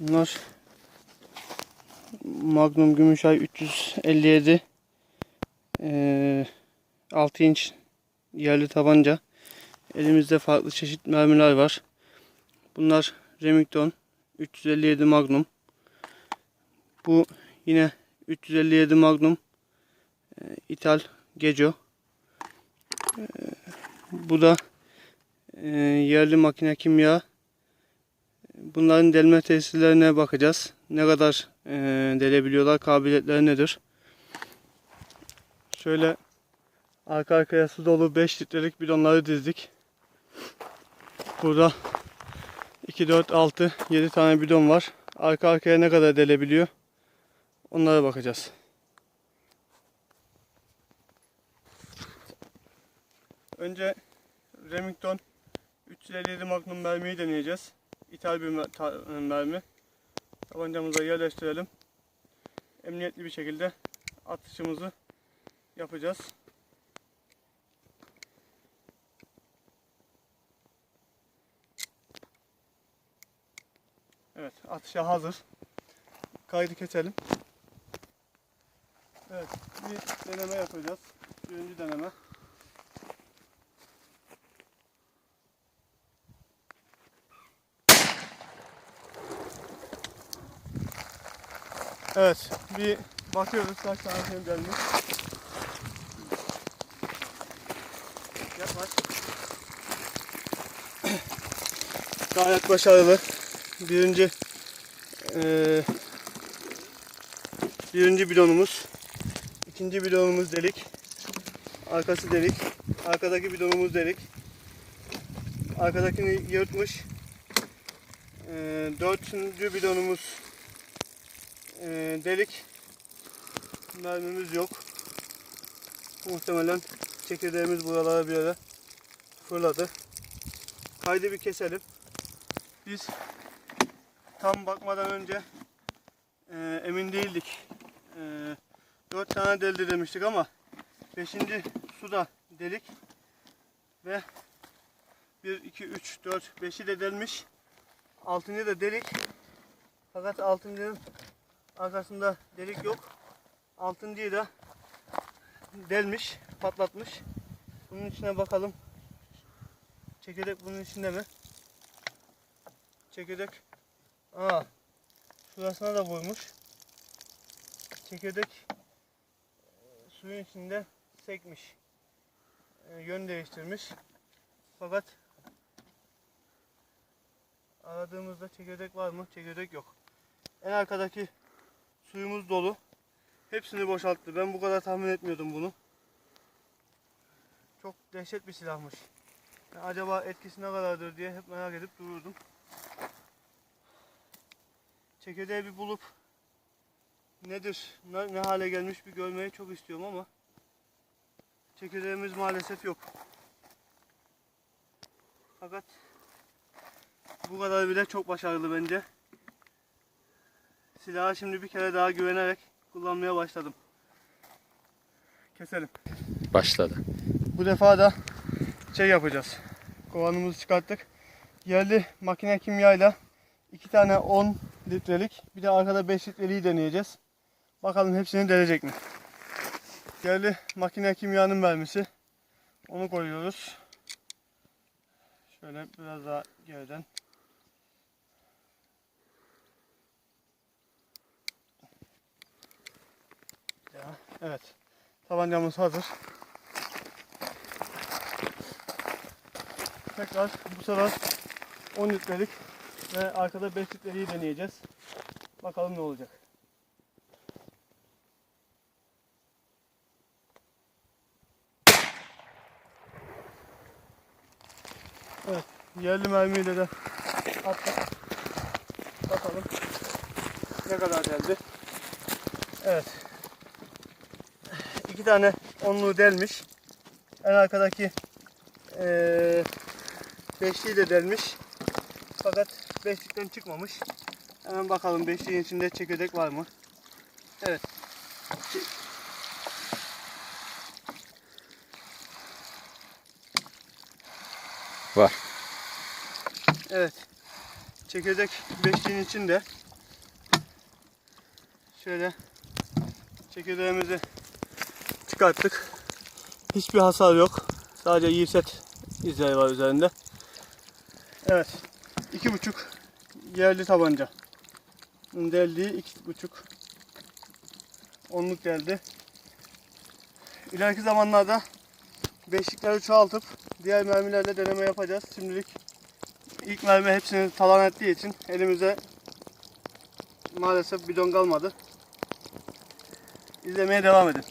Bunlar Magnum Gümüşay 357 eee 6 inç yerli tabanca. Elimizde farklı çeşit mermiler var. Bunlar Remington 357 Magnum. Bu yine 357 Magnum eee, İthal Geco. Bu da yerli makine kimya. Bunların delme tesislerine bakacağız. Ne kadar eee, delebiliyorlar, kabiliyetleri nedir? Şöyle arka arkaya su dolu 5 litrelik bidonları dizdik. Burada 2, 4, 6, 7 tane bidon var. Arka arkaya ne kadar delebiliyor? Onlara bakacağız. Önce Remington 357 Magnum mermiyi deneyeceğiz. İthal bir ta- mermi. Tabancamıza yerleştirelim. Emniyetli bir şekilde atışımızı yapacağız. Evet, atışa hazır. Kaydı keselim. Evet, bir deneme yapacağız. Birinci deneme. Evet, bir bakıyoruz kaç tane film gelmiş. Yaklaş. Gayet başarılı. Birinci eee birinci bidonumuz. ikinci bidonumuz delik. Arkası delik. Arkadaki bidonumuz delik. Arkadakini yırtmış. Eee dördüncü bidonumuz eee, delik. Mermimiz yok. Muhtemelen çekirdeğimiz buralara bir yere fırladı. Kaydı bir keselim. Biz tam bakmadan önce eee, emin değildik. Eee 4 tane deldi demiştik ama 5. suda delik ve 1, 2, 3, 4, 5'i de delmiş. 6. da delik. Fakat 6'nın arkasında delik yok. 6.yı da delmiş, patlatmış. Bunun içine bakalım. Çekirdek bunun içinde mi? Çekirdek. Aa, şurasına da vurmuş. Çekirdek e, suyun içinde sekmiş. E, yön değiştirmiş. Fakat aradığımızda çekirdek var mı? Çekirdek yok. En arkadaki suyumuz dolu. Hepsini boşalttı. Ben bu kadar tahmin etmiyordum bunu. Çok dehşet bir silahmış. Yani acaba etkisi ne kadardır diye hep merak edip dururdum. Çekirdeği bir bulup nedir, ne, ne hale gelmiş bir görmeyi çok istiyorum ama çekirdeğimiz maalesef yok. Fakat bu kadar bile çok başarılı bence. Silahı şimdi bir kere daha güvenerek kullanmaya başladım. Keselim. Başladı. Bu defa da şey yapacağız. Kovanımızı çıkarttık. Yerli makine kimyayla iki tane 10 litrelik bir de arkada 5 litreliği deneyeceğiz. Bakalım hepsini delecek mi? Yerli makine kimyanın mermisi. Onu koyuyoruz. Şöyle biraz daha geriden. Evet. Tabancamız hazır. Tekrar bu sefer 10 litrelik ve arkada 5 litreliği deneyeceğiz. Bakalım ne olacak. Evet, yerli mermiyle de attık. Bakalım ne kadar geldi. Evet. İki tane onluğu delmiş. En arkadaki eee beşliği de delmiş. Fakat beşlikten çıkmamış. Hemen bakalım beşliğin içinde çekirdek var mı? Evet. Var. Evet. Çekirdek beşliğin içinde. Şöyle çekirdeğimizi çıkarttık. Hiçbir hasar yok. Sadece yiğset izleri var üzerinde. Evet. iki buçuk yerli tabanca. Deldiği iki buçuk onluk geldi. İleriki zamanlarda beşikleri çoğaltıp diğer mermilerle deneme yapacağız. Şimdilik ilk mermi hepsini talan ettiği için elimize maalesef bidon kalmadı. İzlemeye devam edin.